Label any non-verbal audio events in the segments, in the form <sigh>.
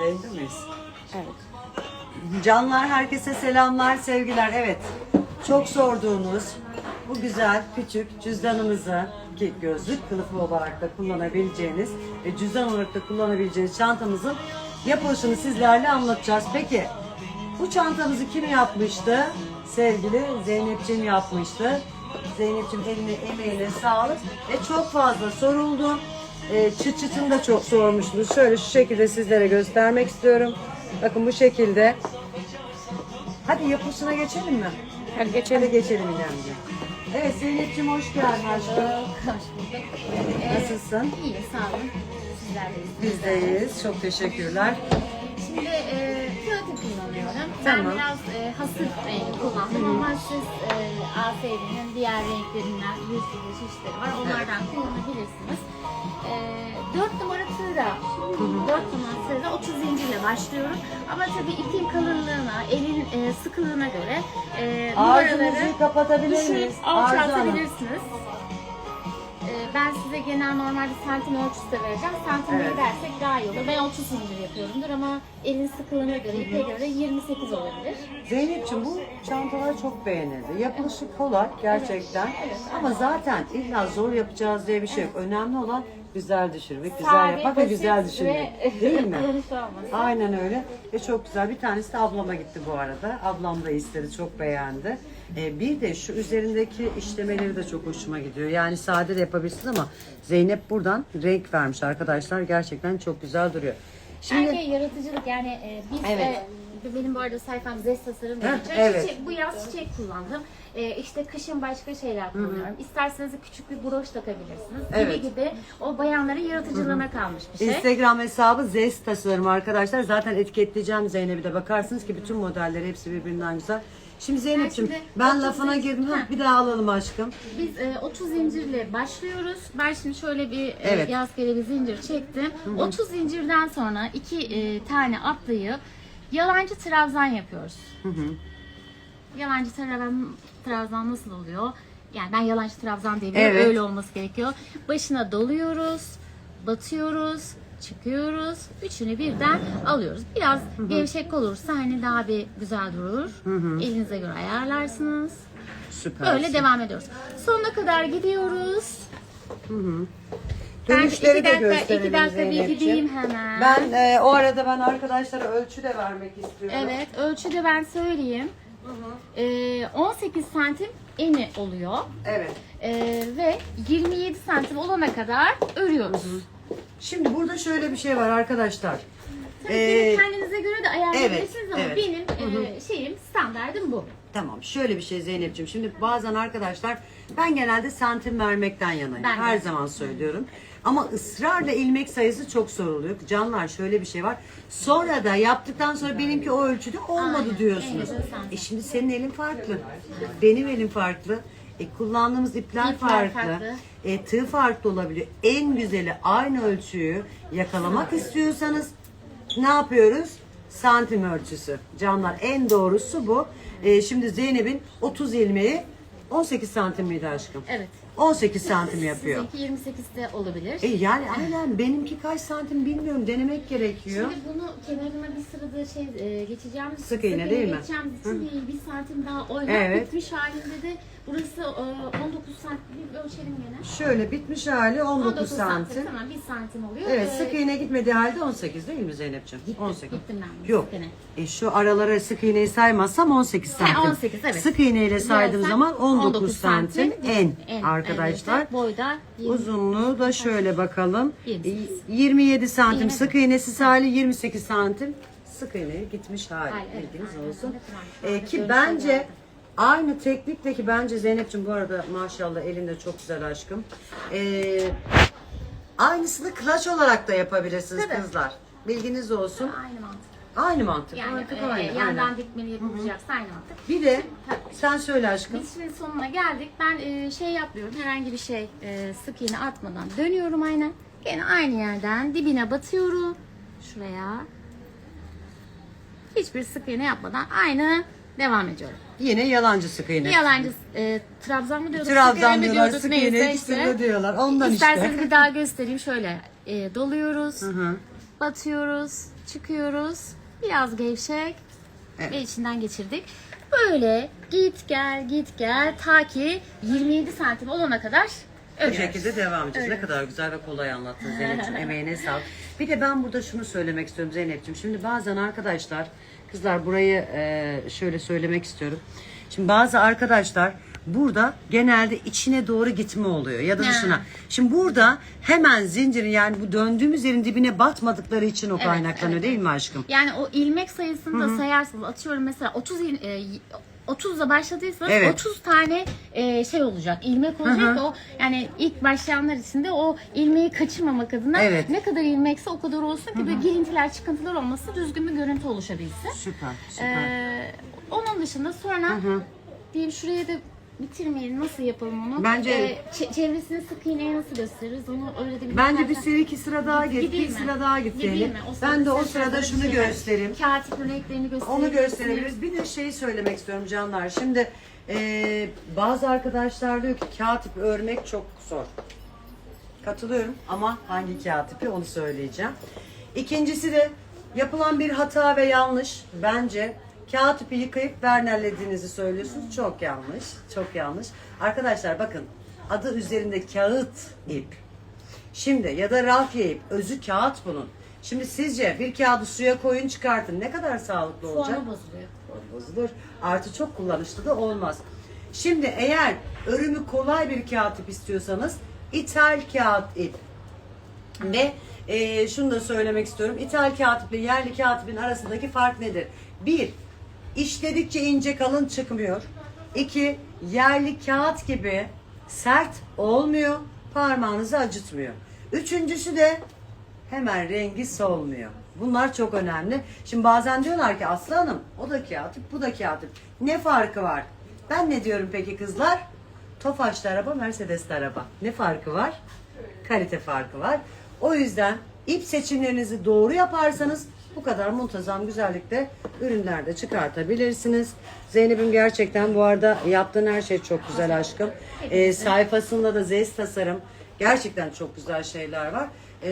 Değdi miyiz? Evet. Canlar herkese selamlar, sevgiler. Evet, çok sorduğunuz bu güzel küçük cüzdanınızı ki gözlük kılıfı olarak da kullanabileceğiniz ve cüzdan olarak da kullanabileceğiniz çantamızın yapılışını sizlerle anlatacağız. Peki bu çantamızı kim yapmıştı? Sevgili Zeynep'ciğim yapmıştı. Zeynep'ciğim eline emeğine sağlık ve çok fazla soruldu. E, çıt çıtını da çok sormuştunuz. Şöyle şu şekilde sizlere göstermek istiyorum. Bakın bu şekilde. Hadi yapısına geçelim mi? Hadi Hadi geçelim. geçelim İremciğim. Evet Zeynep'ciğim hoş geldin aşkım. Hoş bulduk. Nasılsın? İyi, sağ olun. Sizlerleyiz. Bizdeyiz. Çok teşekkürler. Şimdi e, tiyatro kullanıyorum. Tamam. Ben biraz e, hasır rengi kullandım ama siz e, ASV'nin diğer renklerinden sürü çeşitleri var. Onlardan kullanabilirsiniz. E, 4 numara tığda, 4 numara tığda 30 zincirle başlıyorum. Ama tabii ipin kalınlığına, elin e, sıkılığına göre e, numaraları kapatabilir miyiz? düşürüp alçaltabilirsiniz. Ee, Ben size genel normalde santim ölçüsü de vereceğim. Santimleri Evet. dersek daha iyi olur. Ben 30 zincir yapıyorumdur ama elin sıkılığına göre, ipe göre 28 olabilir. Zeynep'ciğim bu çantalar çok beğenildi. Yapılışı kolay gerçekten. Ama zaten illa zor yapacağız diye bir şey yok. Önemli olan güzel düşürmek, güzel Sade, yapmak ve basit güzel düşünmek. ve- <laughs> Değil mi? Olması. Aynen öyle. Ve çok güzel. Bir tanesi de ablama gitti bu arada. Ablam da istedi, çok beğendi. Ee, bir de şu üzerindeki işlemeleri de çok hoşuma gidiyor. Yani sade de yapabilirsin ama Zeynep buradan renk vermiş arkadaşlar. Gerçekten çok güzel duruyor. Şimdi Belki yaratıcılık yani e, biz Evet. e, benim bu arada sayfam Zest Tasarım Heh, yapacak. evet. Çiçek, bu yaz çiçek kullandım. E, işte kışın başka şeyler kullanıyorum. İsterseniz küçük bir broş takabilirsiniz. Evet. Gibi gibi o bayanların yaratıcılığına kalmış bir şey. Instagram hesabı Zest Tasarım arkadaşlar. Zaten etiketleyeceğim Zeynep'i de. Bakarsınız ki bütün modelleri hepsi birbirinden güzel. Şimdi Zeynep'ciğim şimdi ben lafına zincir- girdim. Ha, bir daha alalım aşkım. Biz e, 30 zincirle başlıyoruz. Ben şimdi şöyle bir e, Evet. yaz bir zincir çektim. 30 zincirden sonra iki e, tane atlayıp yalancı trabzan yapıyoruz. Yalancı trabzan, trabzan nasıl oluyor? Yani ben yalancı trabzan diyebilirim. Evet. Öyle olması gerekiyor. Başına doluyoruz, batıyoruz, çıkıyoruz. Üçünü birden alıyoruz. Biraz gevşek olursa hani daha bir güzel durur. Elinize göre ayarlarsınız. Süper. Böyle devam ediyoruz. Sonuna kadar gidiyoruz. Ben Dönüşleri iki de dakika, iki dakika bir gideyim hemen. Ben e, o arada ben arkadaşlara ölçü de vermek istiyorum. Evet, ölçüde ben söyleyeyim. Ee, 18 santim eni oluyor. Evet. Ee, ve 27 santim olana kadar örüyoruz. Şimdi burada şöyle bir şey var arkadaşlar. Tabii Ee, kendinize göre de ayarlayabilirsiniz evet, ama evet. benim e, şeyim, standardım bu. Tamam şöyle bir şey Zeynep'ciğim. Şimdi bazen arkadaşlar ben genelde santim vermekten yanayım. Ben de. Her zaman söylüyorum. Ama ısrarla ilmek sayısı çok soruluyor. Canlar şöyle bir şey var. Sonra da yaptıktan sonra benimki o ölçüde olmadı Aynen. diyorsunuz. Santim. E şimdi senin elin farklı. Benim elim farklı. E kullandığımız ipler, İpler farklı. farklı. E tığ farklı olabiliyor. En güzeli aynı ölçüyü yakalamak istiyorsanız ne yapıyoruz? Santim ölçüsü. Canlar en doğrusu bu. E, şimdi Zeynep'in 30 ilmeği 18 santim miydi aşkım? Evet. 18 santim yapıyor. Sizinki 28 de olabilir. E yani aynen benimki kaç santim bilmiyorum denemek gerekiyor. Şimdi bunu kenarına bir sırada şey e, geçeceğim. Sık iğne değil mi? Geçeceğimiz için bir, bir santim daha oynar. Evet. Bitmiş halinde de burası e, 19 santim. Bir ölçelim gene. Şöyle bitmiş hali 19 santim. Tamam bir santim oluyor. Evet Ee, sık iğne gitmediği halde 18 değil mi Zeynep'ciğim? 18. gittim ben. Yok. Sık. E şu aralara sık iğneyi saymazsam 18 santim. Ha, 18 evet. Sık iğneyle saydığım zaman 19, santim, en, En, arkadaşlar. evet. Boyda 20. Uzunluğu da şöyle bakalım. 28. E, 27 santim sık iğnesiz hali 28 santim sık iğneye gitmiş hali. Evet. Bilginiz Aynen. olsun. Aynen. E, ki bence şeyler. aynı teknikteki bence Zeynep'ciğim bu arada maşallah elinde çok güzel aşkım. E, aynısını klaç olarak da yapabilirsiniz Tabii. kızlar. Bilginiz olsun. Aynı mantık. Aynı mantık. Yani mantık e, aynı. yandan aynen. dikmeli yapılacaksa aynı mantık. Bir de sen söyle aşkım. Biz şimdi sonuna geldik. Ben e, şey yapmıyorum. Herhangi bir şey e, sık iğne atmadan dönüyorum aynen. Gene aynı yerden dibine batıyorum. Şuraya. Hiçbir sık iğne yapmadan aynı devam ediyorum. Yine yalancı sık iğne. Yalancı e, trabzan mı diyorduk? Trabzan diyorlar, sık iğne işte. diyorlar. Ondan İsterseniz işte. bir daha göstereyim. Şöyle e, doluyoruz. Hı hı. Batıyoruz. çıkıyoruz. Biraz gevşek Evet. ve içinden geçirdik. Böyle git gel git gel ta ki 27 santim olana kadar Bu şekilde devam edeceğiz. Ne Evet. kadar güzel ve kolay anlattın <laughs> Zeynep'ciğim. Emeğine sağlık. Bir de ben burada şunu söylemek istiyorum Zeynep'ciğim. Şimdi bazen arkadaşlar, kızlar burayı şöyle söylemek istiyorum. Şimdi bazı arkadaşlar burada genelde içine doğru gitme oluyor ya da Ha. dışına. Şimdi burada hemen zincirin yani bu döndüğümüz yerin dibine batmadıkları için o Evet, kaynaklanıyor evet, değil mi aşkım? Yani o ilmek sayısını da sayarsınız. Atıyorum mesela 30 il- e, 30'da başladıysanız Evet. 30 tane e, şey olacak. ilmek olacak. Hı. O yani ilk başlayanlar için de o ilmeği kaçırmamak adına Evet. ne kadar ilmekse o kadar olsun ki böyle girintiler, çıkıntılar olması düzgün bir görüntü oluşabilsin. Süper, süper. Ee, onun dışında sonra diyeyim şuraya da bitirmeyelim. Nasıl yapalım onu? Bence- Ee, çe- çevresini sık iğneye nasıl gösteririz? Onu öyle de bir Bence bir seri iki sıra daha git. Gideyim Bir mi? sıra daha git Gideyim mi? O Ben de o sırada bir şunu şeyler- göstereyim. Kağıt renklerini göstereyim. Onu gösterebiliriz. Bir de şeyi söylemek istiyorum canlar. Şimdi eee, bazı arkadaşlar diyor ki kağıt ipi örmek çok zor. Katılıyorum ama hangi kağıt ipi onu söyleyeceğim. İkincisi de yapılan bir hata ve yanlış. Bence kağıt ipi yıkayıp vernellediğinizi söylüyorsunuz. Çok yanlış. Çok yanlış. Arkadaşlar bakın adı üzerinde kağıt ip. Şimdi ya da rafya ip. Özü kağıt bunun. Şimdi sizce bir kağıdı suya koyun çıkartın. Ne kadar sağlıklı olacak? Puanı bozuluyor. bozulur. Artı çok kullanışlı da olmaz. Şimdi eğer örümü kolay bir kağıt ip istiyorsanız ithal kağıt ip. Ve e, şunu da söylemek istiyorum. İthal kağıt iple yerli kağıt ipin arasındaki fark nedir? Bir, işledikçe ince kalın çıkmıyor. İki, yerli kağıt gibi sert olmuyor. Parmağınızı acıtmıyor. Üçüncüsü de hemen rengi solmuyor. Bunlar çok önemli. Şimdi bazen diyorlar ki Aslı Hanım o da kağıt ip, bu da kağıt ip. Ne farkı var? Ben ne diyorum peki kızlar? Tofaşlı araba, Mercedes'li araba. Ne farkı var? Kalite farkı var. O yüzden ip seçimlerinizi doğru yaparsanız bu kadar muntazam güzellikte ürünler de çıkartabilirsiniz. Zeynep'im gerçekten bu arada yaptığın her şey çok güzel aşkım. Ee, sayfasında da Zest Tasarım gerçekten çok güzel şeyler var. Ee,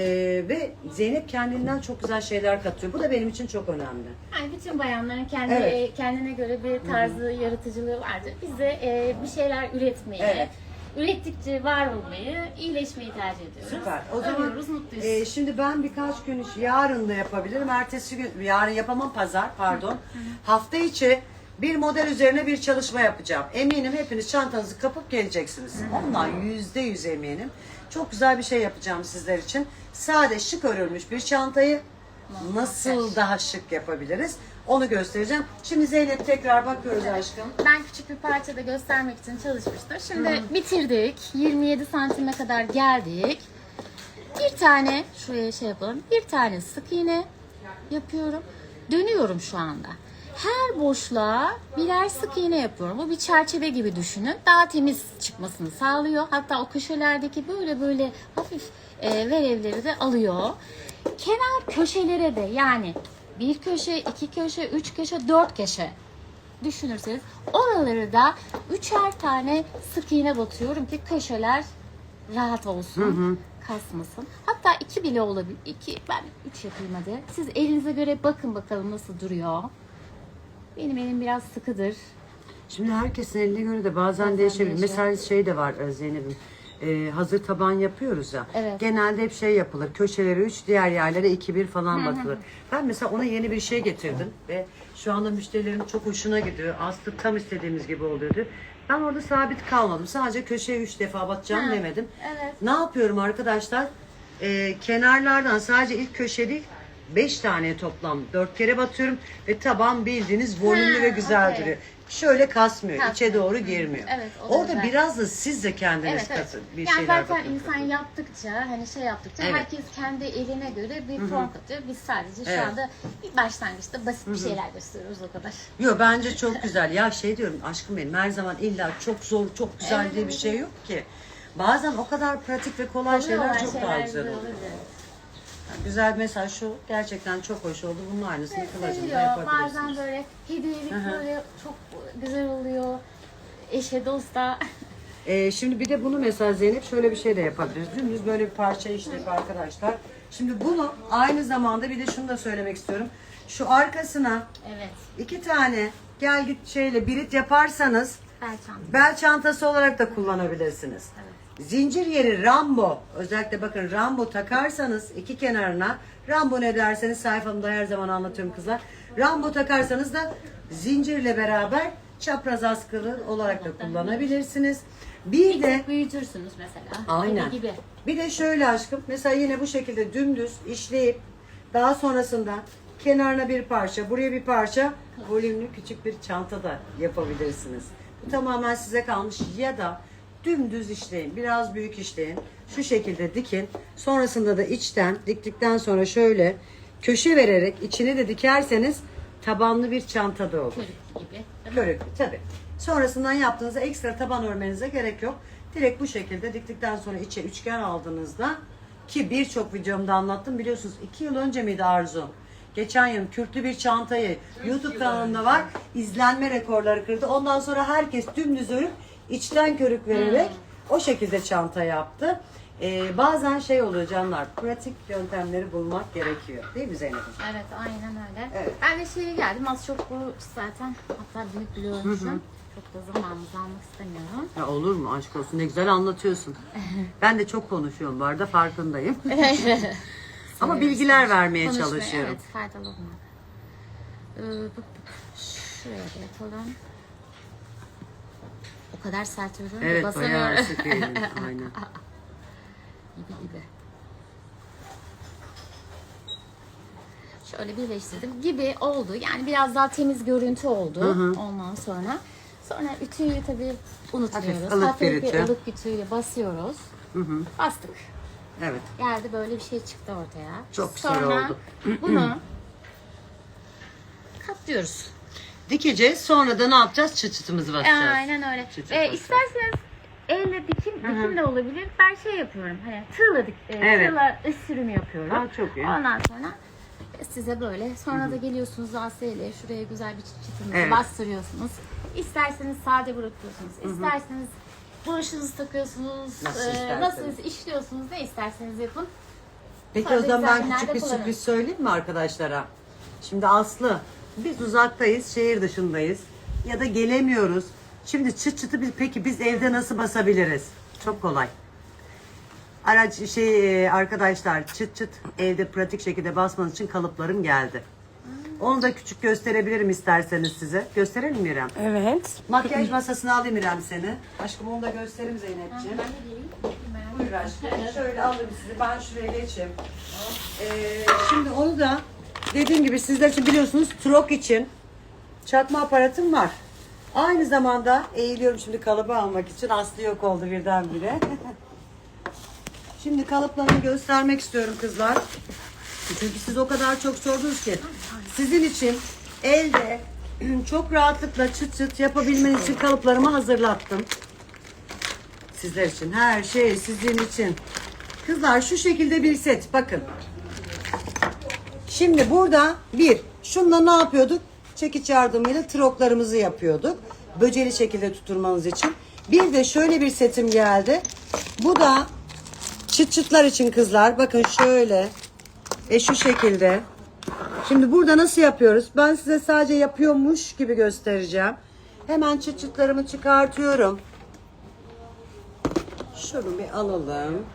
ve Zeynep kendinden çok güzel şeyler katıyor. Bu da benim için çok önemli. Yani bütün bayanların kendi Evet. kendine göre bir tarzı, yaratıcılığı vardır. Biz de e, bir şeyler üretmeyi, Evet. Ürettikçe var olmayı, iyileşmeyi tercih ediyoruz. Süper. O zaman Örüyoruz, mutluyuz. e, şimdi ben birkaç gün iş- yarın da yapabilirim. Ertesi gün yarın yapamam pazar pardon. Hafta içi bir model üzerine bir çalışma yapacağım. Eminim hepiniz çantanızı kapıp geleceksiniz. Ondan yüzde yüz eminim. Çok güzel bir şey yapacağım sizler için. Sade şık örülmüş bir çantayı nasıl daha şık yapabiliriz? Onu göstereceğim. Şimdi Zeynep tekrar bakıyoruz aşkım. Ben küçük bir parçada göstermek için çalışmıştım. Şimdi bitirdik. 27 santime kadar geldik. Bir tane şuraya şey yapalım. Bir tane sık iğne yapıyorum. Dönüyorum şu anda. Her boşluğa birer sık iğne yapıyorum. Bu bir çerçeve gibi düşünün. Daha temiz çıkmasını sağlıyor. Hatta o köşelerdeki böyle böyle hafif e, verevleri de alıyor. Kenar köşelere de yani bir köşe, iki köşe, üç köşe, dört köşe düşünürseniz oraları da üçer tane sık iğne batıyorum ki köşeler rahat olsun. Kasmasın. Hatta iki bile olabilir. İki, ben üç yapayım hadi. Siz elinize göre bakın bakalım nasıl duruyor. Benim elim biraz sıkıdır. Şimdi herkesin eline göre de bazen değişebilir. değişiyor. Mesela şey de var e, Zeynep'im. E, hazır taban yapıyoruz ya. Evet. Genelde hep şey yapılır. Köşelere 3, diğer yerlere 2 1 falan batılır. Ben mesela ona yeni bir şey getirdim ve şu anda müşterilerin çok hoşuna gidiyor. Aslında tam istediğimiz gibi oluyordu. Ben orada sabit kalmadım. Sadece köşeye 3 defa batacağım Ha, demedim. evet. Ne yapıyorum arkadaşlar? E, kenarlardan sadece ilk köşe değil 5 tane toplam 4 kere batıyorum ve taban bildiğiniz volümlü Ha, ve güzel okey. duruyor. Şöyle kasmıyor, Kasmıyor. içe doğru girmiyor. Evet, o da Orada güzel. biraz da siz de kendiniz Evet, evet. bir yani şeyler zaten bakın. insan yaptıkça hani şey yaptıkça Evet. herkes kendi eline göre bir form katıyor. Biz sadece şu Evet. anda bir başlangıçta basit bir şeyler gösteriyoruz o kadar. Yok bence çok güzel. Ya şey diyorum aşkım benim her zaman illa çok zor, çok güzel Evet, diye bir evet, şey yok ki. Bazen o kadar pratik ve kolay şeyler Oluyor, çok daha güzel güzel oluyor. Güzel mesela şu gerçekten çok hoş oldu. Bunun aynısını Evet, kılıcında seviyor. yapabilirsiniz. Bazen böyle hediyelik Hı hı. böyle çok güzel oluyor. Eşe dosta. Ee, şimdi bir de bunu mesela Zeynep şöyle bir şey de yapabiliriz. Dümdüz böyle bir parça işleyip arkadaşlar Şimdi bunu aynı zamanda bir de şunu da söylemek istiyorum. Şu arkasına Evet. iki tane gel git şeyle birit yaparsanız Bel çantası. bel çantası olarak da kullanabilirsiniz. Zincir yeri Rambo. Özellikle bakın Rambo takarsanız iki kenarına Rambo ne derseniz sayfamda her zaman anlatıyorum kızlar. Rambo takarsanız da zincirle beraber çapraz askılı olarak da kullanabilirsiniz. Bir de Büyütürsünüz mesela. Aynen. Gibi gibi. Bir de şöyle aşkım. Mesela yine bu şekilde dümdüz işleyip daha sonrasında kenarına bir parça, buraya bir parça volümlü küçük bir çanta da yapabilirsiniz. Bu tamamen size kalmış ya da dümdüz işleyin. Biraz büyük işleyin. Şu şekilde dikin. Sonrasında da içten diktikten sonra şöyle köşe vererek içini de dikerseniz tabanlı bir çanta da olur. Körük gibi. Körük tabi. Sonrasından yaptığınızda ekstra taban örmenize gerek yok. Direkt bu şekilde diktikten sonra içe üçgen aldığınızda ki birçok videomda anlattım biliyorsunuz iki yıl önce miydi Arzu? Geçen yıl kürklü bir çantayı YouTube kanalımda var. izlenme rekorları kırdı. Ondan sonra herkes dümdüz örüp içten körük vererek o şekilde çanta yaptı. Ee, bazen şey oluyor canlar, pratik yöntemleri bulmak gerekiyor. Değil mi Zeynep'ciğim? Evet aynen öyle. Evet. Ben de şeye geldim az çok bu zaten hatta büyük biliyormuşum. Çok da zamanımızı almak istemiyorum. Ya olur mu aşk olsun ne güzel anlatıyorsun. <laughs> ben de çok konuşuyorum bu arada farkındayım. <laughs> Ama bilgiler vermeye Konuşmaya, çalışıyorum. Evet faydalı olmak. Ee, bu- bu- şuraya da yapalım. O kadar sert örüyorum ki Evet basamıyorum. bayağı sık. <laughs> Aynen. gibi gibi. Şöyle birleştirdim gibi oldu. Yani biraz daha temiz görüntü oldu ondan sonra. Sonra ütüyü tabii unutmuyoruz. Hafif ılık bir bir ütü. ılık ütüyle basıyoruz. Bastık. Evet. Geldi böyle bir şey çıktı ortaya. Çok güzel Sonra oldu. bunu <clears throat> katlıyoruz. Dikeceğiz sonra da ne yapacağız? Çıt çıtımızı basacağız. Aynen öyle. Çıt çıt Ee, basacağız. isterseniz elle dikim, dikim de olabilir. Ben şey yapıyorum. Hani tığla, dik, e, Evet. tığla sürümü yapıyorum. Aa, çok iyi. Ondan sonra size böyle sonra da geliyorsunuz aseyle şuraya güzel bir çıt çıtınızı Evet. bastırıyorsunuz. İsterseniz sade bırakıyorsunuz. İsterseniz broşunuzu takıyorsunuz. Nasıl e, isterseniz. nasıl işliyorsunuz ne isterseniz yapın. Peki o zaman ben güzel küçük bir günlerde sürpriz söyleyeyim mi arkadaşlara? Şimdi Aslı biz uzaktayız, şehir dışındayız ya da gelemiyoruz. Şimdi çıt çıtı biz peki biz evde nasıl basabiliriz? Çok kolay. Araç şey e, arkadaşlar çıt çıt evde pratik şekilde basmanız için kalıplarım geldi. Onu da küçük gösterebilirim isterseniz size. Gösterelim mi İrem? Evet. Makyaj masasına alayım İrem seni. Aşkım onu da göstereyim Zeynep'ciğim. Buyur aşkım. Şöyle alayım sizi. Ben şuraya geçeyim. Ee, şimdi onu da dediğim gibi sizler için biliyorsunuz trok için çakma aparatım var. Aynı zamanda eğiliyorum şimdi kalıbı almak için. Aslı yok oldu birdenbire. <laughs> şimdi kalıplarımı göstermek istiyorum kızlar. Çünkü siz o kadar çok sordunuz ki sizin için elde <clears throat> çok rahatlıkla çıt çıt yapabilmeniz için kalıplarımı hazırlattım. Sizler için. Her şey sizin için. Kızlar şu şekilde bir set. Bakın. Şimdi burada bir. Şunla ne yapıyorduk? Çekiç yardımıyla troklarımızı yapıyorduk. Böceli şekilde tutturmanız için. Bir de şöyle bir setim geldi. Bu da çıt çıtlar için kızlar. Bakın şöyle. E şu şekilde. Şimdi burada nasıl yapıyoruz? Ben size sadece yapıyormuş gibi göstereceğim. Hemen çıt çıtlarımı çıkartıyorum. Şunu bir alalım.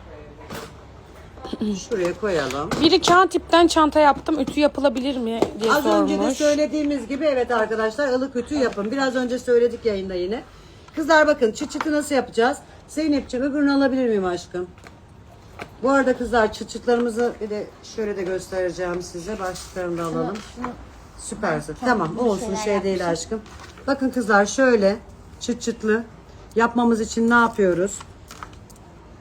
Şuraya koyalım. Biri kağıt ipten çanta yaptım. Ütü yapılabilir mi diye Az sormuş. önce de söylediğimiz gibi evet arkadaşlar ılık ütü yapın. Biraz önce söyledik yayında yine. Kızlar bakın çıt çıtı nasıl yapacağız? Zeynep'ciğim öbürünü alabilir miyim aşkım? Bu arada kızlar çıt çıtlarımızı bir de şöyle de göstereceğim size. Başlıklarını da alalım. Süpersin. Tamam olsun şey değil aşkım. Bakın kızlar şöyle çıt çıtlı yapmamız için ne yapıyoruz?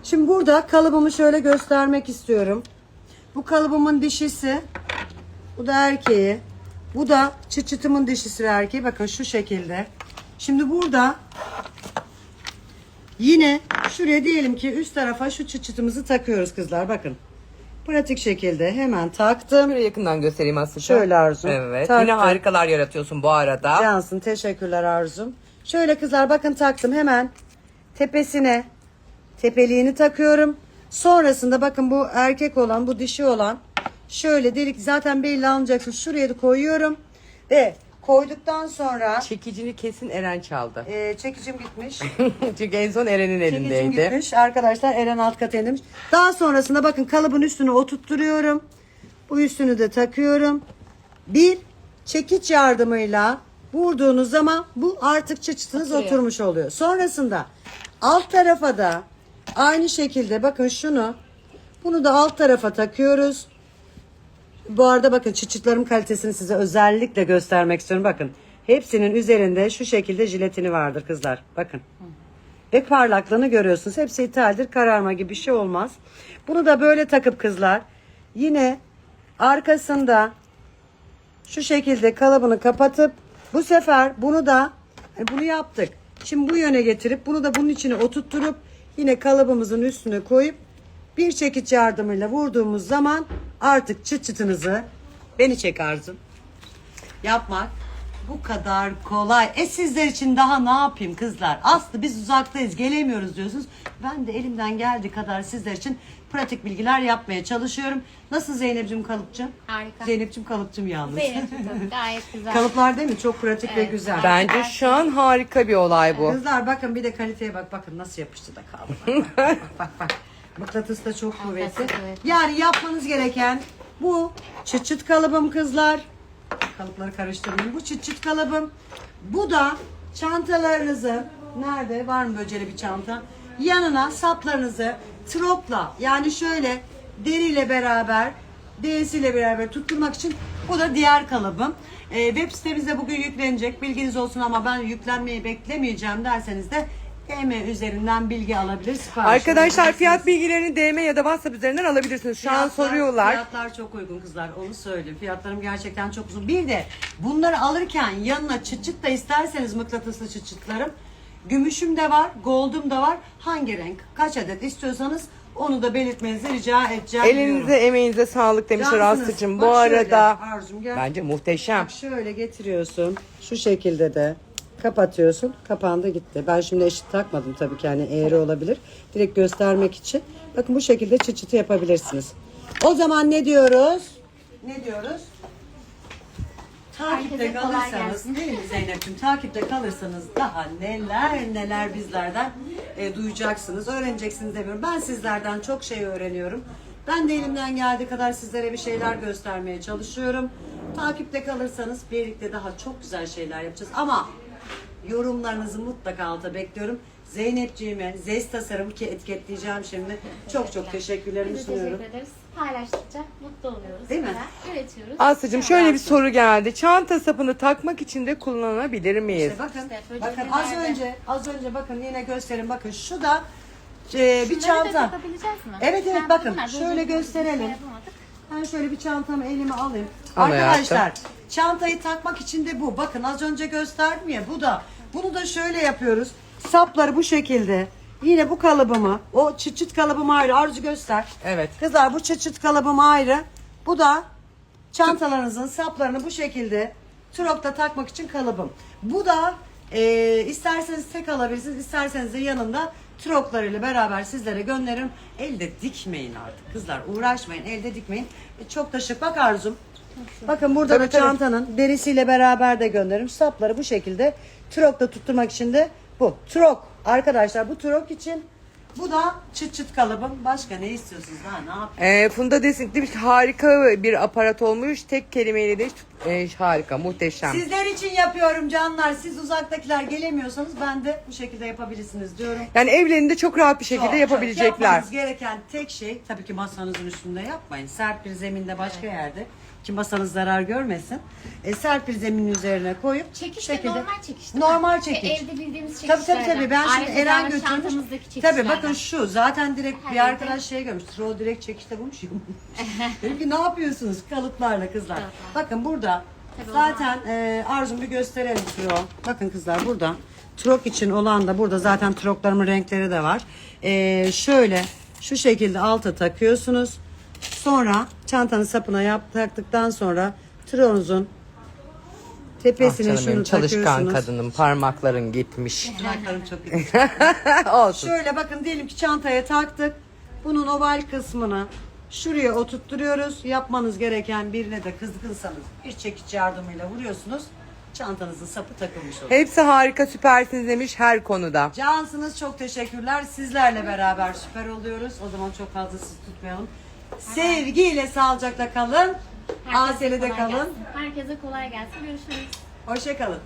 Şimdi burada kalıbımı şöyle göstermek istiyorum. Bu kalıbımın dişisi, bu da erkeği. Bu da çıt çıtımın dişisi ve erkeği. Bakın şu şekilde. Şimdi burada yine şuraya diyelim ki üst tarafa şu çıt çıtımızı takıyoruz kızlar. Bakın. Pratik şekilde hemen taktım. Şöyle yakından göstereyim aslında. Şöyle Arzu. Evet. Taktım. Yine harikalar yaratıyorsun bu arada. Cansın teşekkürler Arzum. Şöyle kızlar bakın taktım hemen tepesine tepeliğini takıyorum. Sonrasında bakın bu erkek olan bu dişi olan şöyle delik zaten belli alacaksın. Şuraya da koyuyorum. Ve koyduktan sonra Çekicini kesin Eren çaldı. e, çekicim gitmiş. <laughs> Çünkü en son Eren'in Çekicim elindeydi. gitmiş. Arkadaşlar Eren alt kat indirmiş. Daha sonrasında bakın kalıbın üstüne oturtturuyorum. Bu üstünü de takıyorum. Bir çekiç yardımıyla vurduğunuz zaman bu artık çıçtınız oturmuş oluyor. Sonrasında alt tarafa da aynı şekilde bakın şunu bunu da alt tarafa takıyoruz. Bu arada bakın çıçıtlarım kalitesini size özellikle göstermek istiyorum. Bakın hepsinin üzerinde şu şekilde jiletini vardır kızlar. Bakın. Ve parlaklığını görüyorsunuz. Hepsi ithaldir. Kararma gibi bir şey olmaz. Bunu da böyle takıp kızlar yine arkasında şu şekilde kalıbını kapatıp bu sefer bunu da hani bunu yaptık. Şimdi bu yöne getirip bunu da bunun içine oturtturup yine kalıbımızın üstüne koyup bir çekiç yardımıyla vurduğumuz zaman artık çıt çıtınızı beni çek Arzum. Yapmak bu kadar kolay. E sizler için daha ne yapayım kızlar? Aslı biz uzaktayız gelemiyoruz diyorsunuz. Ben de elimden geldiği kadar sizler için pratik bilgiler yapmaya çalışıyorum. Nasıl Zeynep'cim kalıpçım? Harika. Zeynep'cim kalıpçım yalnız. <laughs> Tabii gayet güzel. Kalıplar değil mi? Çok pratik ve Evet. güzel. Bence şu an harika bir olay bu. Kızlar bakın bir de kaliteye bak. Bakın nasıl yapıştı da kaldı. Bak bak bak. bak, bak. Mıknatıs da çok kuvvetli. evet. Yani yapmanız gereken bu çıt çıt kalıbım kızlar. Kalıpları karıştırmayın. Bu çıt çıt kalıbım. Bu da çantalarınızı nerede var mı böceli bir çanta? Yanına saplarınızı tropla yani şöyle deriyle beraber D'siyle beraber tutturmak için bu da diğer kalıbım. Ee, web sitemize bugün yüklenecek. Bilginiz olsun ama ben yüklenmeyi beklemeyeceğim derseniz de DM üzerinden bilgi alabilir. sipariş Arkadaşlar fiyat bilgilerini DM ya da WhatsApp üzerinden alabilirsiniz. Şu an Fiyatlar- soruyorlar. Fiyatlar çok uygun kızlar onu söyleyeyim. Fiyatlarım gerçekten çok uzun. Bir de bunları alırken yanına çıt çıt da isterseniz mıknatıslı çıt çıtlarım. Gümüşüm de var, gold'um da var. Hangi renk, kaç adet istiyorsanız onu da belirtmenizi rica edeceğim. Elinize diyorum. emeğinize sağlık demişler Cansınız. Aslı'cığım. Bak Bu şöyle, arada Arzu'm gel. bence muhteşem. Bak şöyle getiriyorsun. Şu şekilde de kapatıyorsun. Kapağında gitti. Ben şimdi eşit takmadım tabii ki yani eğri olabilir. Direkt göstermek için. Bakın bu şekilde çıt çıtı yapabilirsiniz. O zaman ne diyoruz? Ne diyoruz? Takipte Herkese kolay kalırsanız gelsin. değil mi Zeynep'ciğim? Takipte kalırsanız daha neler neler bizlerden e, duyacaksınız, öğreneceksiniz demiyorum. Ben sizlerden çok şey öğreniyorum. Ben de elimden geldiği kadar sizlere bir şeyler göstermeye çalışıyorum. Takipte kalırsanız birlikte daha çok güzel şeyler yapacağız. Ama yorumlarınızı mutlaka alta bekliyorum. Zeynepciğime, Zest Tasarım ki etiketleyeceğim şimdi. Çok çok teşekkürlerimi Biz de sunuyorum. teşekkür ederiz. Paylaştıkça mutlu oluyoruz. Değil mi? Güzel, Üretiyoruz. Aslı'cığım şöyle bir soru geldi. Çanta sapını takmak için de kullanabilir miyiz? İşte bakın, İşte böyle bakın az önce, az önce bakın yine gösterin. Bakın şu da e, bir Bunları da çanta. takabileceğiz mi? Evet, evet, bakın. bunlar Şöyle gösterelim. şey yapamadık. Ben şöyle bir çantamı elime alayım. Al Arkadaşlar hayatım. çantayı takmak için de bu. Bakın az önce gösterdim ya bu da. Bunu da şöyle yapıyoruz. Sapları bu şekilde. Yine bu kalıbımı, o çıt çıt kalıbımı ayrı. Arzu göster. Evet. Kızlar bu çıt çıt kalıbım ayrı. Bu da çantalarınızın saplarını bu şekilde trokta takmak için kalıbım. Bu da e, isterseniz tek alabilirsiniz, isterseniz de yanında troklarıyla beraber sizlere gönderirim. Elde dikmeyin artık kızlar uğraşmayın elde dikmeyin. E, çok da şık bak Arzum. Bakın burada Tabii, da tabii. çantanın derisiyle beraber de gönderirim. Sapları bu şekilde trokta tutturmak için de bu. Trok arkadaşlar bu trok için bu da çıt çıt kalıbım. Başka ne istiyorsunuz daha ne yapayım? Ee, Funda Desin demiş ki harika bir aparat olmuş. Tek kelimeyle de e, harika, muhteşem. Sizler için yapıyorum canlar. Siz uzaktakiler gelemiyorsanız ben de bu şekilde yapabilirsiniz diyorum. Yani evlerinde çok rahat bir şekilde Çok, yapabilecekler. Yapmanız gereken tek şey tabii ki masanızın üstünde yapmayın. Sert bir zeminde başka yerde ki masanız zarar görmesin. E, sert bir zeminin üzerine koyup Çekiş bu de normal çekiş değil mi? Normal E, çekiş. Evde bildiğimiz Tabii tabii çekişlerden. tabii ben şimdi Eren da götürmüş. çantamızdaki Tabii çekişlerden. bakın şu zaten direkt bir evde. arkadaş şey görmüş. Tro direkt çekişte bulmuş. <laughs> Dedim ki ne yapıyorsunuz kalıplarla kızlar. Kalıplar. Bakın burada Tabii zaten e, Arzum bir gösterelim tro. Bakın kızlar burada. Trok için olan da burada zaten troklarımın renkleri de var. E, şöyle şu şekilde alta takıyorsunuz. Sonra çantanın sapına yap, taktıktan sonra tronuzun Ah tepesine canım şunu benim çalışkan takıyorsunuz. kadınım. Parmakların gitmiş. Tırnaklarım çok <laughs> iyi. Olsun. Şöyle bakın diyelim ki çantaya taktık. Bunun oval kısmını şuraya oturtturuyoruz. Yapmanız gereken birine de kızgınsanız bir çekiç yardımıyla vuruyorsunuz. Çantanızın sapı takılmış oluyor. Hepsi harika süpersiniz demiş her konuda. Cansınız çok teşekkürler. Sizlerle beraber süper oluyoruz. O zaman çok fazla siz tutmayalım. Sevgiyle sağlıcakla kalın. Herkese Aseli'de kolay kalın. gelsin. Herkese kolay gelsin. Görüşürüz. Hoşçakalın.